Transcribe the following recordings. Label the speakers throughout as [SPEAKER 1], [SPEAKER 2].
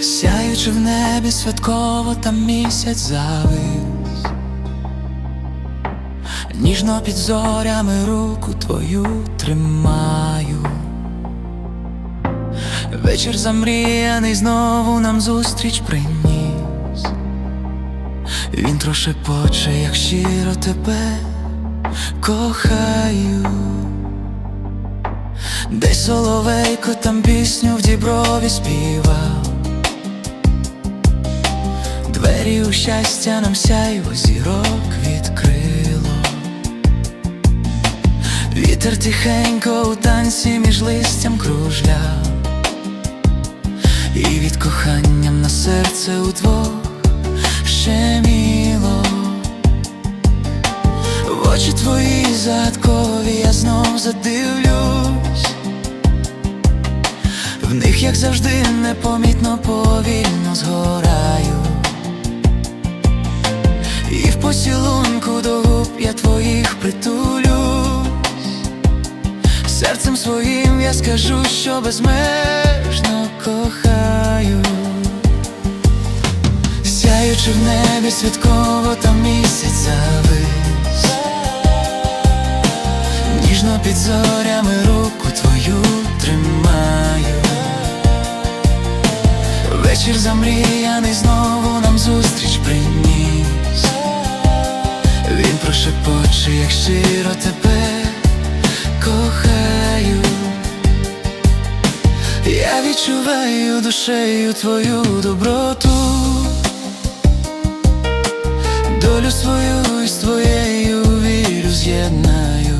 [SPEAKER 1] Сяючи в небі святково там місяць завис. Ніжно під зорями руку твою тримаю. Вечір замріяний знову нам зустріч приніс. Він трошепоче, як щиро тебе кохаю. Десь соловейко там пісню в діброві співав Двері у щастя нам сяйво зірок відкрило. Вітер тихенько у танці між листям кружляв І від коханням на серце удвох щеміло В очі твої загадкові я знов задивлюсь. В них, як завжди, непомітно повільно своїм я скажу, що безмежно кохаю. Сяючи в небі святково там місяць завис. Ніжно під зорями руку твою тримаю. Вечір замріяний знову нам зустріч приніс. Він прошепоче, як щиро тебе кохаю Я відчуваю душею твою доброту. Долю свою із твоєю вірю з'єднаю.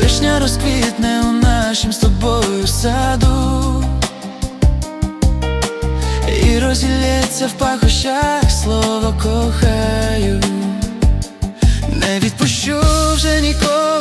[SPEAKER 1] Вишня розквітне у нашім з тобою саду. І розілється в пахощах слово кохаю. Не відпущу вже ніколи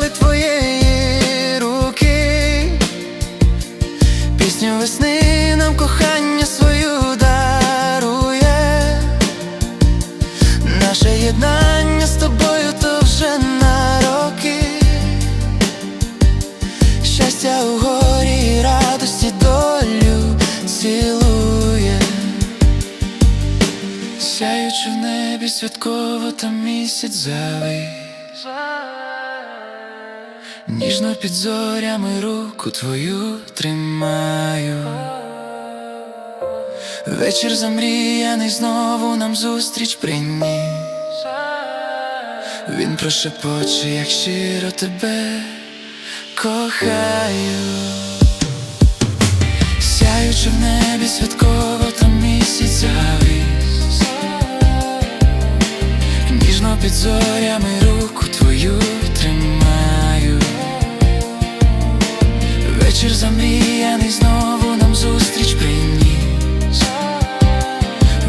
[SPEAKER 1] Сяючи в небі святково там місяць завис? Ніжно під зорями руку твою тримаю. Вечір замріяний знову нам зустріч приніс. Він прошепоче, як щиро тебе кохаю. Сяючи в небі святково під зорями руку твою тримаю, вечір замріяний знову нам зустріч приніс.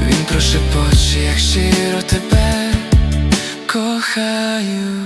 [SPEAKER 1] Він прошепоче, як щиро тебе кохаю.